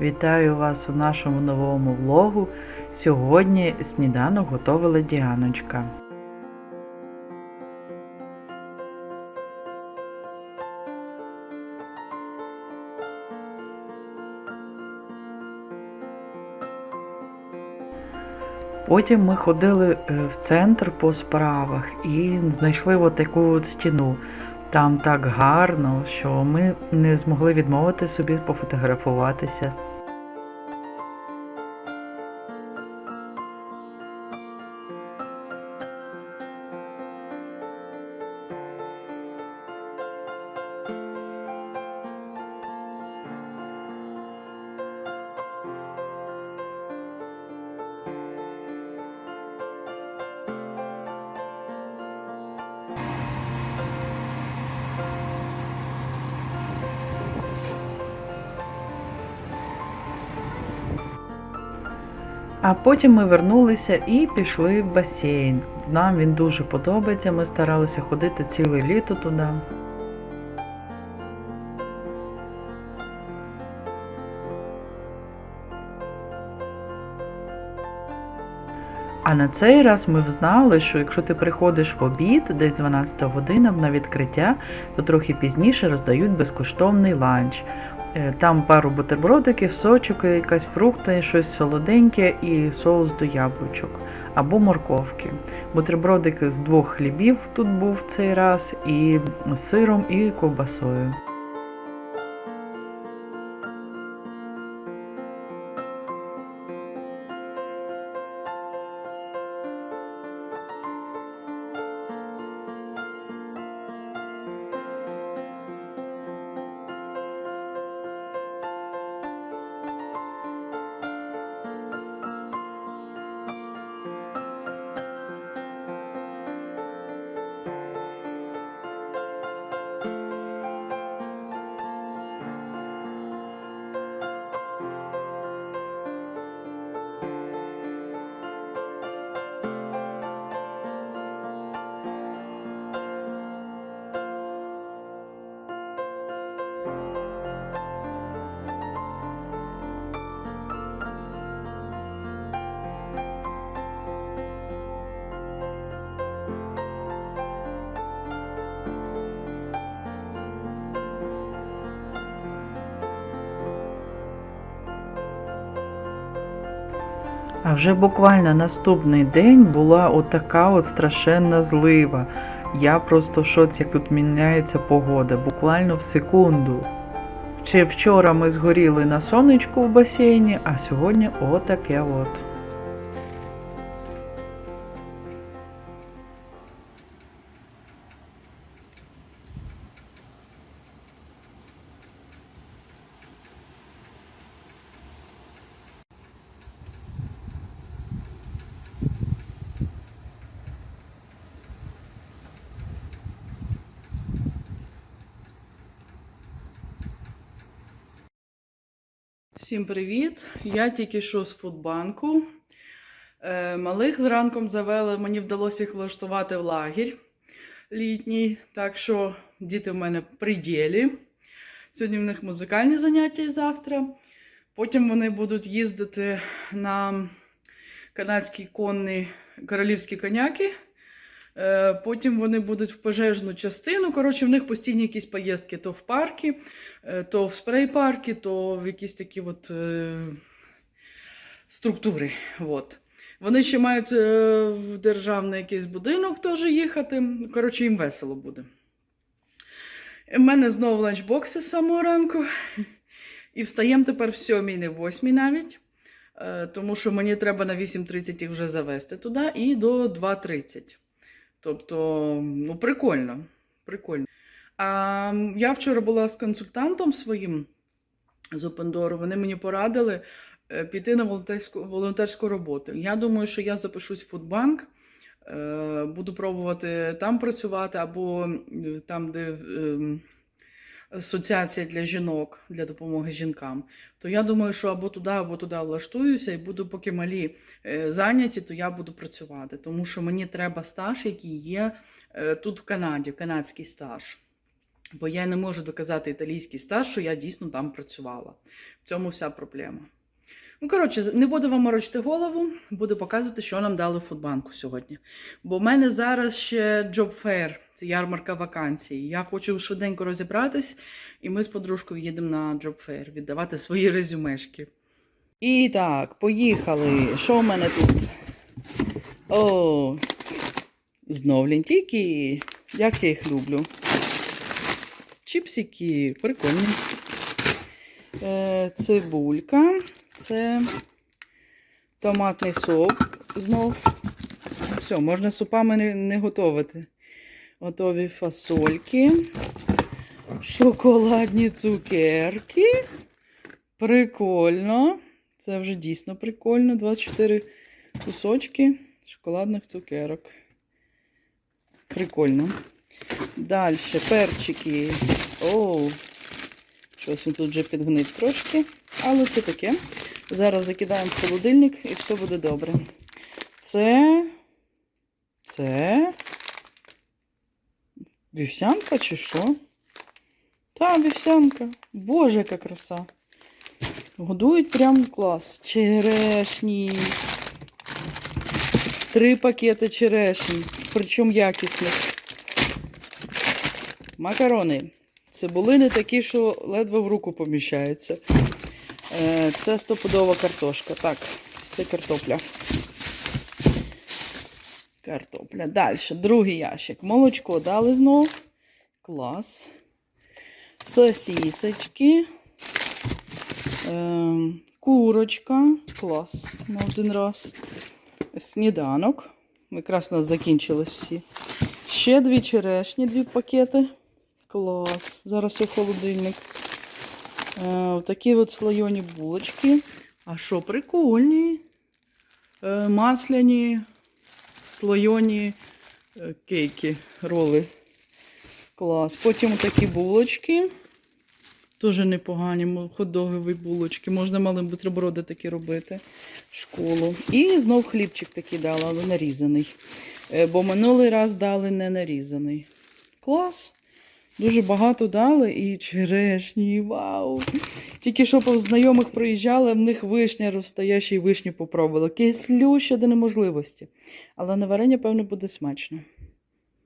Вітаю вас у нашому новому влогу. Сьогодні сніданок готувала Діаночка. Потім ми ходили е, в центр по справах і знайшли от таку от стіну. Там так гарно, що ми не змогли відмовити собі пофотографуватися. А потім ми вернулися і пішли в басейн. Нам він дуже подобається. Ми старалися ходити ціле літо туди. А на цей раз ми взнали, що якщо ти приходиш в обід, десь 12 година на відкриття, то трохи пізніше роздають безкоштовний ланч. Е, Там пару бутербродиків, сочок, якась фрукти, щось солоденьке і соус до яблучок або морковки. Бутербродик з двох хлібів тут був цей раз, і з сиром, і ковбасою. А вже буквально наступний день була отака от страшенна злива. Я просто в шоці, як тут міняється погода, буквально в секунду. Чи вчора ми згоріли на сонечку в басейні, а сьогодні отаке от. Всім привіт! Я тільки що з фудбанку. Е, Малих зранком завели, мені вдалося їх влаштувати в лагерь літній. Так що діти в мене при ділі. Сьогодні в них музикальні заняття і завтра. Потім вони будуть їздити на канадські конні королівські коняки. Е, Потім вони будуть в пожежну частину. Коротше, в них постійні якісь поїздки то в парки, е, то в спрей-парки, то в якісь такі от е, структури. От. Вони ще мають в державний якийсь будинок теж їхати. Коротше, їм весело буде. У мене знову ланчбокси з самого ранку. І встаємо тепер в сьомій, не в восьмій навіть. Тому що мені треба на 8.30 їх вже завести туди і до 2.30. Тобто, ну, прикольно. прикольно. А я вчора була з консультантом своїм з Опендору. Вони мені порадили е, піти на волонтерську, волонтерську роботу. Я думаю, що я запишусь в Фудбанк, е, буду пробувати там працювати, або там, де ем, асоціація для жінок, для допомоги жінкам. То я думаю, що або туди, або туди влаштуюся, і буду, поки малі е, зайняті, то я буду працювати. Тому що мені треба стаж, який є е, тут в Канаді, канадський стаж. Бо я не можу доказати італійський стаж, що я дійсно там працювала. В цьому вся проблема. Ну, коротше, не буду вам морочити голову, буду показувати, що нам дали в фудбанку сьогодні. Бо в мене зараз ще fair, це ярмарка вакансій. Я хочу швиденько розібратись, і ми з подружкою їдемо на job віддавати свої резюмешки. І так, поїхали. Що в мене тут? О, знов лінтійки. Як я їх люблю. Чіпсики, прикольні. Е, цибулька. Це томатний сок знов. Все, можна супами не, не готувати. Готові фасольки. Шоколадні цукерки. Прикольно. Це вже дійсно прикольно. 24 кусочки шоколадних цукерок. Прикольно. Далі перчики. Оу. Щось він тут вже підгнив трошки. Але це таке. Зараз закидаємо в холодильник і все буде добре. Це. Це. Вівсянка чи що? Та, вівсянка. Боже, яка краса. Годують прям клас. Черешні. Три пакети черешні. Причому якісних. Макарони. Цибулини такі, що ледве в руку поміщаються. Е, Це стопудова картошка. Так, це картопля. Картопля. Далі, другий ящик. Молочко дали знов. Клас. Сосісочки. Е, Курочка. Клас. На один раз. Сніданок. Якраз у нас закінчились всі. Ще дві черешні, дві пакети. Клас. Зараз є холодильник. Е, такі от слойоні булочки. А що, прикольні? Е, масляні, слойоні е, кейки, роли. Клас. Потім такі булочки. Теж непогані ходогові булочки. Можна малим бутерброди такі робити в школу. І знов хлібчик такий дали, але нарізаний. Е, Бо минулий раз дали не нарізаний. Клас. Дуже багато дали і черешні, вау. Тільки що по знайомих проїжджали, в них вишня росте, ще й вишню попробувала. Кислюща до неможливості. Але на варення, певно, буде смачно.